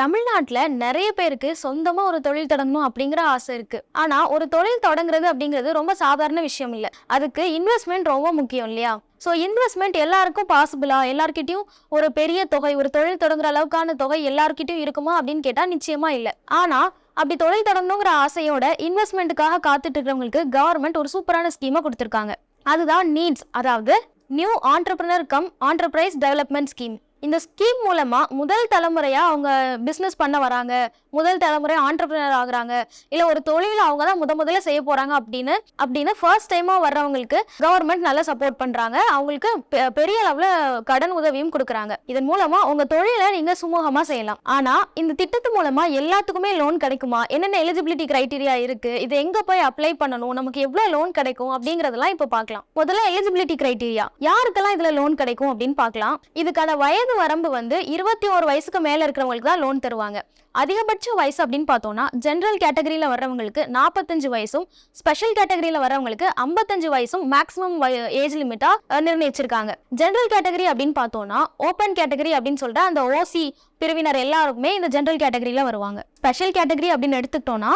தமிழ்நாட்டில் நிறைய பேருக்கு சொந்தமாக ஒரு தொழில் தொடங்கணும் அப்படிங்கிற ஆசை இருக்கு. ஆனால் ஒரு தொழில் தொடங்குறது அப்படிங்கிறது ரொம்ப சாதாரண விஷயம் இல்லை. அதுக்கு இன்வெஸ்ட்மெண்ட் ரொம்ப முக்கியம் இல்லையா? ஸோ இன்வெஸ்ட்மெண்ட் எல்லாருக்கும் பாசிபிளா எல்லார்கிட்டயும் ஒரு பெரிய தொகை ஒரு தொழில் தொடங்குற அளவுக்கான தொகை எல்லார்கிட்டயும் இருக்குமா அப்படின்னு கேட்டால் நிச்சயமா இல்லை. ஆனால் அப்படி தொழில் தொடங்கணுங்கிற ஆசையோட இன்வெஸ்ட்மெண்ட்டுக்காக காத்துட்டு இருக்கிறவங்களுக்கு கவர்மெண்ட் ஒரு சூப்பரான ஸ்கீமை கொடுத்துருக்காங்க. அதுதான் நீட்ஸ் அதாவது new entrepreneur cum enterprise development scheme இந்த ஸ்கீம் மூலமாக முதல் தலைமுறையாக அவங்க பிஸ்னஸ் பண்ண வராங்க. முதல் தலைமுறை ஆண்டர்பிரினர் ஆகுறாங்க. இல்லை ஒரு தொழில் அவங்க தான் முத முதல்ல செய்ய போகிறாங்க அப்படின்னு அப்படின்னு ஃபர்ஸ்ட் டைமாக வர்றவங்களுக்கு கவர்மெண்ட் நல்லா சப்போர்ட் பண்ணுறாங்க அவங்களுக்கு பெ- பெரிய அளவில் கடன் உதவியும் கொடுக்குறாங்க. இதன் மூலமாக உங்கள் தொழிலை நீங்கள் சுமூகமாக செய்யலாம். ஆனால் இந்த திட்டத்து மூலமாக எல்லாத்துக்குமே லோன் கிடைக்குமா? என்னென்ன எலிஜிபிலிட்டி கிரைட்டீரியா இருக்குது இது எங்கே போய் அப்ளை பண்ணணும்? நமக்கு எவ்வளோ லோன் கிடைக்கும்? அப்படிங்கிறதெல்லாம் இப்போ பார்க்கலாம். முதல்ல எலிஜிபிலிட்டி கிரைட்டீரியா யாருக்கெல்லாம் இதில் லோன் கிடைக்கும் அப்படின்னு பார்க்கலாம். இதுக்கான வயது வரம்பு வந்து இருபத்தி ஒரு வயசுக்கு மேலே இருக்கிறவங்களுக்கு தான் லோன் தருவாங்க. அதிகபட்ச வயசு அப்படின்னு பார்த்தோம்னா ஜென்ரல் கேட்டகரியில் வர்றவங்களுக்கு நாற்பத்தஞ்சு வயசும் ஸ்பெஷல் கேட்டகரியில் வர்றவங்களுக்கு ஐம்பத்தஞ்சு வயசும் மேக்ஸிமம் ஏஜ் லிமிட்டாக நிர்ணயிச்சிருக்காங்க. ஜென்ரல் கேட்டகரி அப்படின்னு பார்த்தோம்னா ஓப்பன் கேட்டகரி அப்படின்னு சொல்கிற அந்த ஓசி பிரிவினர் எல்லாருக்குமே இந்த ஜென்ரல் கேட்டகரியில் வருவாங்க. ஸ்பெஷல் கேட்டகரி அப்படின்னு எடுத்துக்கிட்டோம்னா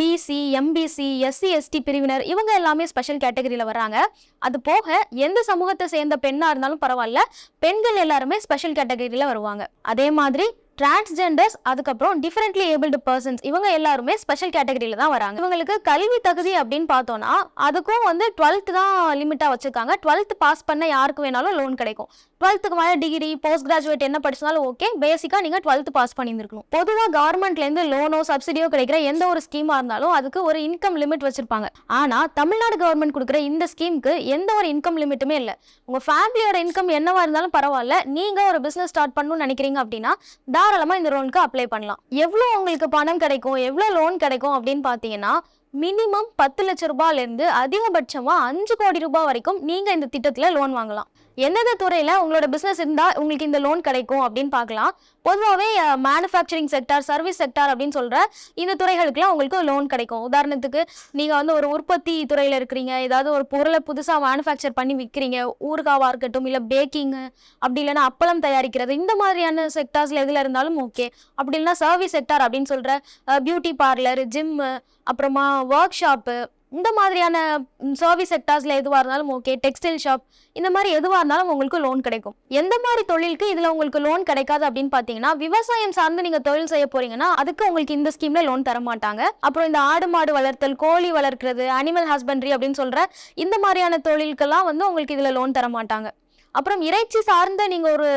பிசி எம்பிசி எஸ்சி எஸ்டி பிரிவினர் இவங்க எல்லாமே ஸ்பெஷல் கேட்டகரியில் வராங்க அது போக எந்த சமூகத்தை சேர்ந்த பெண்ணாக இருந்தாலும் பரவாயில்ல பெண்கள் எல்லாருமே ஸ்பெஷல் கேட்டகரியில் வருவாங்க. அதே மாதிரி டிரான்ஸ்ஜெண்டர்ஸ் அதுக்கப்புறம் டிஃபரெண்ட்லி ஏபிள்டு பர்சன்ஸ் இவங்க எல்லாருமே ஸ்பெஷல் கேட்டகரியில தான் வராங்க. இவங்களுக்கு கல்வி தகுதி அப்படின்னு பார்த்தோன்னா அதுக்கும் வந்து டுவெல்த் தான் லிமிட்டாக வச்சுருக்காங்க. டுவெல்த் பாஸ் பண்ண யாருக்கு வேணாலும் லோன் கிடைக்கும். டுவெல்த்துக்கு மேலே டிகிரி போஸ்ட் கிராஜுவேட் என்ன படிச்சாலும் ஓகே பேசிக்காக நீங்கள் டுவெல்த் பாஸ் பண்ணியிருந்துருக்கணும். பொதுவாக கவர்மெண்ட்லேருந்து லோனோ சப்சிடியோ கிடைக்கிற எந்த ஒரு ஸ்கீமாக இருந்தாலும் அதுக்கு ஒரு இன்கம் லிமிட் வச்சுருப்பாங்க. ஆனால் தமிழ்நாடு கவர்மெண்ட் கொடுக்குற இந்த ஸ்கீமுக்கு எந்த ஒரு இன்கம் லிமிட்டுமே இல்லை. உங்கள் ஃபேமிலியோட இன்கம் என்னவாக இருந்தாலும் பரவாயில்ல. நீங்கள் ஒரு பிஸ்னஸ் ஸ்டார்ட் பண்ணணும்னு நினைக்கிறீங்க அப்படின்னா தாராளமாக இந்த லோனுக்கு அப்ளை பண்ணலாம். எவ்வளோ உங்களுக்கு பணம் கிடைக்கும் எவ்வளோ லோன் கிடைக்கும் அப்படின்னு பார்த்தீங்கன்னா மினிமம் பத்து லட்ச ரூபாயிலேருந்து அதிகபட்சமாக அஞ்சு கோடி ரூபாய் வரைக்கும் நீங்கள் இந்த திட்டத்தில் லோன் வாங்கலாம். எந்தெந்த துறையில் உங்களோட பிஸ்னஸ் இருந்தால் உங்களுக்கு இந்த லோன் கிடைக்கும் அப்படின்னு பார்க்கலாம். பொதுவாகவே மேனுஃபேக்சரிங் செக்டார் சர்வீஸ் செக்டார் அப்படின்னு சொல்கிற இந்த துறைகளுக்குலாம் உங்களுக்கு லோன் கிடைக்கும். உதாரணத்துக்கு நீங்கள் வந்து ஒரு உற்பத்தி துறையில் இருக்கிறீங்க. ஏதாவது ஒரு பொருளை புதுசாக மேனுஃபேக்சர் பண்ணி விற்கிறீங்க ஊறுகாவாக இருக்கட்டும் இல்லை பேக்கிங்கு அப்படி இல்லைன்னா அப்பளம் தயாரிக்கிறது இந்த மாதிரியான செக்டார்ஸில் எதில் இருந்தாலும் ஓகே அப்படி இல்லைன்னா சர்வீஸ் செக்டார் அப்படின்னு சொல்கிற பியூட்டி பார்லர் ஜிம்மு அப்புறமா ஒர்க் ஷாப்பு இந்த மாதிரியான சர்வீஸ் செக்டார்ஸில் எதுவாக இருந்தாலும் ஓகே டெக்ஸ்டைல் ஷாப் இந்த மாதிரி எதுவாக இருந்தாலும் உங்களுக்கு லோன் கிடைக்கும். எந்த மாதிரி தொழிலுக்கு இதில் உங்களுக்கு லோன் கிடைக்காது அப்படின்னு பார்த்தீங்கன்னா விவசாயம் சார்ந்து நீங்கள் தொழில் செய்ய போறீங்கன்னா அதுக்கு உங்களுக்கு இந்த ஸ்கீமில் லோன் தர மாட்டாங்க அப்புறம் இந்த ஆடு மாடு வளர்த்தல் கோழி வளர்க்குறது அனிமல் ஹஸ்பண்ட்ரி அப்படின்னு சொல்கிற இந்த மாதிரியான தொழிலுக்கெல்லாம் வந்து உங்களுக்கு இதில் லோன் தர மாட்டாங்க அப்புறம் இறைச்சி சார்ந்த நீங்கள் ஒரு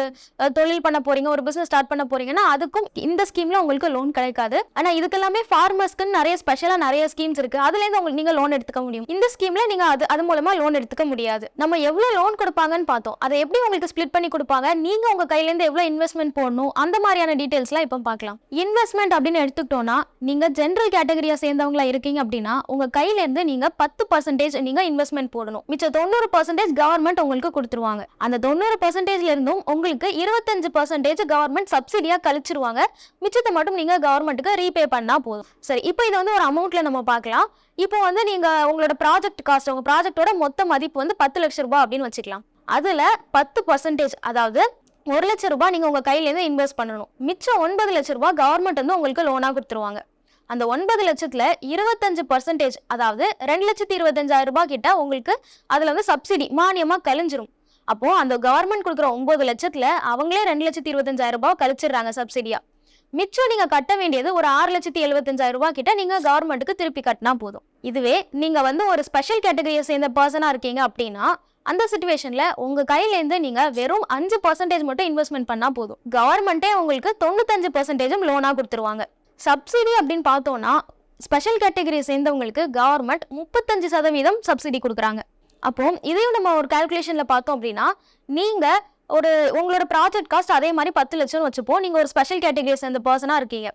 தொழில் பண்ண போறீங்க ஒரு பிஸ்னஸ் ஸ்டார்ட் பண்ண போறீங்கன்னா அதுக்கும் இந்த ஸ்கீம்ல உங்களுக்கு லோன் கிடைக்காது. ஆனால் இதுக்கெல்லாமே ஃபார்மர்ஸ்க்குன்னு நிறைய ஸ்பெஷலாக நிறைய ஸ்கீம்ஸ் இருக்கு. அதுலேருந்து உங்களுக்கு நீங்கள் லோன் எடுத்துக்க முடியும். இந்த ஸ்கீம்ல நீங்கள் அது அது மூலமாக லோன் எடுத்துக்க முடியாது. நம்ம எவ்வளோ லோன் கொடுப்பாங்கன்னு பார்த்தோம். அதை எப்படி உங்களுக்கு ஸ்ப்ளிட் பண்ணி கொடுப்பாங்க? நீங்கள் உங்கள் கையிலேருந்து எவ்வளோ இன்வெஸ்ட்மெண்ட் போடணும்? அந்த மாதிரியான டீட்டெயில்ஸ்லாம் இப்போ பார்க்கலாம். இன்வெஸ்ட்மெண்ட் அப்படின்னு எடுத்துக்கிட்டோம்னா நீங்கள் ஜென்ரல் கேட்டகரியா சேர்ந்தவங்களா இருக்கீங்க அப்படின்னா உங்கள் கையிலேருந்து நீங்கள் பத்து பர்சன்டேஜ் நீங்கள் இன்வெஸ்ட்மெண்ட் போடணும். மிச்சம் தொண்ணூறு பர்சன்டேஜ் கவர்மெண்ட் உங்களுக்கு கொடுத்துருவாங்க. அந்த தொண்ணூறு பர்சன்டேஜ்ல இருந்தும் உங்களுக்கு இருபத்தஞ்சு பர்சன்டேஜ் கவர்மெண்ட் சப்சிடியா கழிச்சிருவாங்க. மிச்சத்தை மட்டும் நீங்க கவர்மெண்ட்டுக்கு ரீபே பண்ணா போதும். சரி இப்போ இது வந்து ஒரு அமௌண்ட்ல நம்ம பார்க்கலாம். இப்போ வந்து நீங்க உங்களோட ப்ராஜெக்ட் காஸ்ட் உங்க ப்ராஜெக்டோட மொத்த மதிப்பு வந்து பத்து லட்சம் ரூபாய் அப்படின்னு வச்சுக்கலாம். அதுல பத்து பர்சன்டேஜ் அதாவது ஒரு லட்சம் ரூபாய் நீங்க உங்க கையில இருந்து இன்வெஸ்ட் பண்ணணும். மிச்சம் ஒன்பது லட்சம் ரூபாய் கவர்மெண்ட் வந்து உங்களுக்கு லோனா கொடுத்துருவாங்க. அந்த ஒன்பது லட்சத்துல இருபத்தஞ்சு பர்சன்டேஜ் அதாவது ரெண்டு லட்சத்தி இருபத்தஞ்சாயிரம் ரூபாய் கிட்ட உங்களுக்கு அதுல வந்து சப்சிடி மானியமா கழிஞ்சிரும். அப்போ அந்த கவர்மெண்ட் கொடுக்குற ஒன்பது லட்சத்துல அவங்களே ரெண்டு லட்சத்தி இருபத்தஞ்சாயிரம் ரூபாய் கழிச்சிடுறாங்க சப்சிடியா மிச்சம் நீங்க கட்ட வேண்டியது ஒரு ஆறு லட்சத்தி எழுபத்தஞ்சாயிரம் ரூபாய் கிட்ட நீங்க கவர்மெண்ட்டுக்கு திருப்பி கட்டினா போதும். இதுவே நீங்க வந்து ஒரு ஸ்பெஷல் கேட்டகரியை சேர்ந்த பர்சனா இருக்கீங்க அப்படின்னா அந்த சுச்சுவேஷன்ல உங்க கையிலேருந்து நீங்கள் நீங்க வெறும் அஞ்சு பர்சன்டேஜ் மட்டும் இன்வெஸ்ட்மெண்ட் பண்ணா போதும். கவர்மெண்ட்டே உங்களுக்கு தொண்ணூத்தஞ்சு பர்சன்டேஜும் லோனா கொடுத்துருவாங்க. சப்சிடி அப்படின்னு பார்த்தோம்னா ஸ்பெஷல் கேட்டகரியை சேர்ந்தவங்களுக்கு கவர்மெண்ட் முப்பத்தஞ்சு சதவீதம் சப்சிடி கொடுக்குறாங்க. அப்போ இதையும் நம்ம ஒரு கால்குலேஷன்ல பார்த்தோம் அப்படின்னா நீங்க ஒரு உங்களோட ப்ராஜெக்ட் காஸ்ட் அதே மாதிரி பத்து லட்சம் வச்சுப்போம். நீங்க ஒரு ஸ்பெஷல் கேட்டகரியை சேர்ந்த பர்சனா இருக்கீங்க.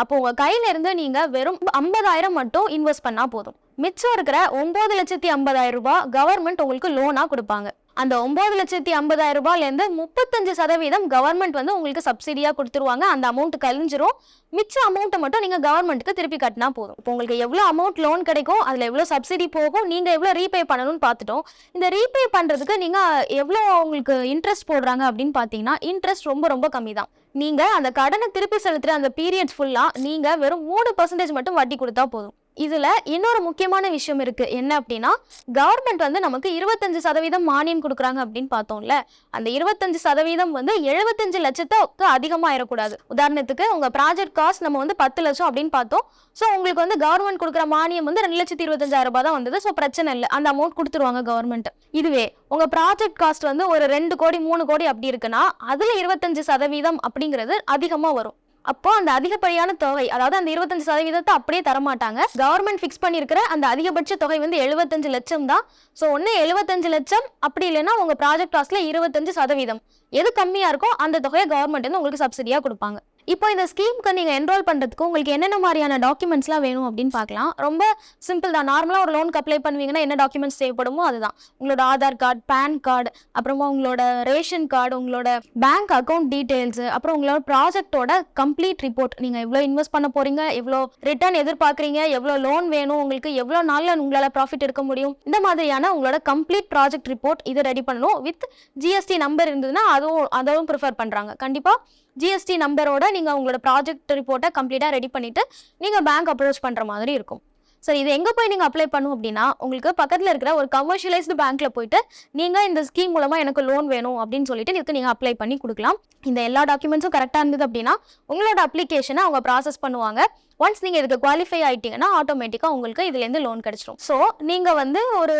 அப்போ உங்க கையில இருந்து நீங்க வெறும் ஐம்பதாயிரம் மட்டும் இன்வெஸ்ட் பண்ணா போதும். மிச்சம் இருக்கிற ஒன்பது லட்சத்தி ஐம்பதாயிரம் ரூபாய் கவர்மெண்ட் உங்களுக்கு லோனா கொடுப்பாங்க. அந்த ஒன்பது லட்சத்தி ஐம்பதாயிரம் ரூபாயிலேருந்து முப்பத்தஞ்சு சதவீதம் கவர்மெண்ட் வந்து உங்களுக்கு சப்சிடியாக கொடுத்துருவாங்க. அந்த அமௌண்ட் கழிஞ்சிரும். மிச்ச அமௌண்ட்டை மட்டும் நீங்கள் கவர்மெண்ட்டுக்கு திருப்பி கட்டினா போதும். இப்போ உங்களுக்கு எவ்வளோ அமௌண்ட் லோன் கிடைக்கும் அதில் எவ்வளோ சப்சிடி போகும் நீங்கள் எவ்வளோ ரீபே பண்ணணும்னு பார்த்துட்டோம். இந்த ரீபே பண்ணுறதுக்கு நீங்கள் எவ்வளோ உங்களுக்கு இன்ட்ரெஸ்ட் போடுறாங்க அப்படின்னு பார்த்தீங்கன்னா இன்ட்ரெஸ்ட் ரொம்ப ரொம்ப கம்மி தான் நீங்கள் அந்த கடனை திருப்பி செலுத்துகிற அந்த பீரியட்ஸ் ஃபுல்லாக நீங்கள் வெறும் மூணு பர்சன்டேஜ் மட்டும் வட்டி கொடுத்தா போதும். இதில் இன்னொரு முக்கியமான விஷயம் இருக்குது என்ன அப்படின்னா கவர்மெண்ட் வந்து நமக்கு இருபத்தஞ்சு சதவீதம் மானியம் கொடுக்குறாங்க அப்படின்னு பார்த்தோம்ல. அந்த இருபத்தஞ்சு சதவீதம் வந்து எழுபத்தஞ்சு லட்சத்துக்கு அதிகமாயிடக்கூடாது உதாரணத்துக்கு உங்கள் ப்ராஜெக்ட் காஸ்ட் நம்ம வந்து பத்து லட்சம் அப்படின்னு பார்த்தோம். ஸோ உங்களுக்கு வந்து கவர்மெண்ட் கொடுக்குற மானியம் வந்து ரெண்டு லட்சத்தி இருபத்தஞ்சாயிரம் ரூபாய் தான் வந்தது. ஸோ பிரச்சனை இல்லை. அந்த அமௌண்ட் கொடுத்துருவாங்க கவர்மெண்ட் இதுவே உங்க ப்ராஜெக்ட் காஸ்ட் வந்து ஒரு ரெண்டு கோடி மூணு கோடி அப்படி இருக்குன்னா அதுல இருபத்தஞ்சு சதவீதம் அப்படிங்கிறது அதிகமாக வரும். அப்போ அந்த அதிகப்படியான தொகை அதாவது அந்த இருபத்தஞ்சு சதவீதத்தை அப்படியே தரமாட்டாங்க. கவர்மெண்ட் ஃபிக்ஸ் பண்ணியிருக்கிற அந்த அதிகபட்ச தொகை வந்து எழுபத்தஞ்சு லட்சம் தான். ஸோ ஒன்று எழுபத்தஞ்சு லட்சம் அப்படி இல்லைன்னா உங்கள் ப்ராஜெக்ட் காஸ்ட்ல இருபத்தஞ்சு சதவீதம். எது கம்மியாக இருக்கோ அந்த தொகையை கவர்மெண்ட் வந்து உங்களுக்கு சப்சிடியாக கொடுப்பாங்க. இப்போ இந்த ஸ்கீமுக்கு நீங்கள் என்ரோல் பண்ணுறதுக்கு உங்களுக்கு என்னென்ன மாதிரியான டாக்குமெண்ட்ஸ்லாம் வேணும் அப்படின்னு பார்க்கலாம். ரொம்ப சிம்பிள் தான். நார்மலாக ஒரு லோனுக்கு அப்ளை பண்ணுவீங்கன்னா என்ன டாக்குமெண்ட்ஸ் தேவைப்படுமோ அதுதான். உங்களோட ஆதார் கார்டு பேன் கார்டு அப்புறமா உங்களோட ரேஷன் கார்டு உங்களோட பேங்க் அக்கௌண்ட் டீட்டெயில்ஸ் அப்புறம் உங்களோட ப்ராஜெக்டோட கம்ப்ளீட் ரிப்போர்ட் நீங்கள் எவ்வளோ இன்வெஸ்ட் பண்ண போகிறீங்க எவ்வளோ ரிட்டர்ன் எதிர்பார்க்குறீங்க எவ்வளோ லோன் வேணும் உங்களுக்கு எவ்வளோ நாளில் உங்களால் ப்ராஃபிட் எடுக்க முடியும். இந்த மாதிரியான உங்களோட கம்ப்ளீட் ப்ராஜெக்ட் ரிப்போர்ட் இது ரெடி பண்ணணும். வித் ஜிஎஸ்டி நம்பர் இருந்ததுன்னா அதுவும் அதுவும் ப்ரிஃபர் பண்ணுறாங்க கண்டிப்பாக ஜிஎஸ்டி நம்பரோட நீங்கள் உங்களோட ப்ராஜெக்ட் ரிப்போர்ட்டை கம்ப்ளீட்டாக ரெடி பண்ணிவிட்டு நீங்கள் பேங்க் அப்ரோச் பண்ணுற மாதிரி இருக்கும். சரி இது எங்கே போய் நீங்கள் அப்ளை பண்ணும் அப்படின்னா உங்களுக்கு பக்கத்தில் இருக்கிற ஒரு கமர்ஷியலைஸ்டு பேங்க்கில் போயிட்டு நீங்கள் இந்த ஸ்கீம் மூலமாக எனக்கு லோன் வேணும் அப்படின்னு சொல்லிட்டு இதுக்கு நீங்கள் அப்ளை பண்ணி கொடுக்கலாம். இந்த எல்லா டாக்குமெண்ட்ஸும் கரெக்டாக இருந்தது அப்படின்னா உங்களோட அப்ளிகேஷனை அவங்க ப்ராசஸ் பண்ணுவாங்க. ஒன்ஸ் நீங்கள் இதுக்கு குவாலிஃபை ஆகிட்டீங்கன்னா ஆட்டோமேட்டிக்காக உங்களுக்கு இதுலேருந்து லோன் கிடச்சிரும். ஸோ நீங்கள் வந்து ஒரு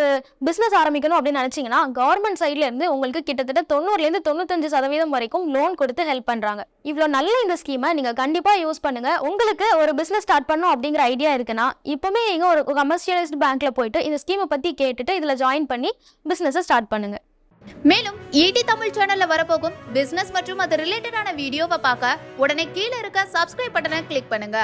பிஸ்னஸ் ஆரம்பிக்கணும் அப்படின்னு நினச்சிங்கன்னா கவர்மெண்ட் சைட்லேருந்து உங்களுக்கு கிட்டத்தட்ட தொண்ணூறுலேருந்து தொண்ணூத்தஞ்சு சதவீதம் வரைக்கும் லோன் கொடுத்து ஹெல்ப் பண்ணுறாங்க இவ்வளோ நல்ல இந்த ஸ்கீமை நீங்கள் கண்டிப்பாக யூஸ் பண்ணுங்கள் உங்களுக்கு ஒரு பிஸ்னஸ் ஸ்டார்ட் பண்ணணும் அப்படிங்கிற ஐடியா இருக்குன்னா இப்போவே நீங்கள் ஒரு கமர்ஷியலைஸ்ட் பேங்க்கில் போயிட்டு இந்த ஸ்கீமை பற்றி கேட்டுட்டு இதில் ஜாயின் பண்ணி பிஸ்னஸை ஸ்டார்ட் பண்ணுங்கள் மேலும் ஈடி தமிழ் சேனல்ல வரப்போகும் பிசினஸ் மற்றும் அது ரிலேட்டடான வீடியோவை பார்க்க உடனே கீழே இருக்க சப்ஸ்கிரைப் பட்டனை கிளிக் பண்ணுங்க.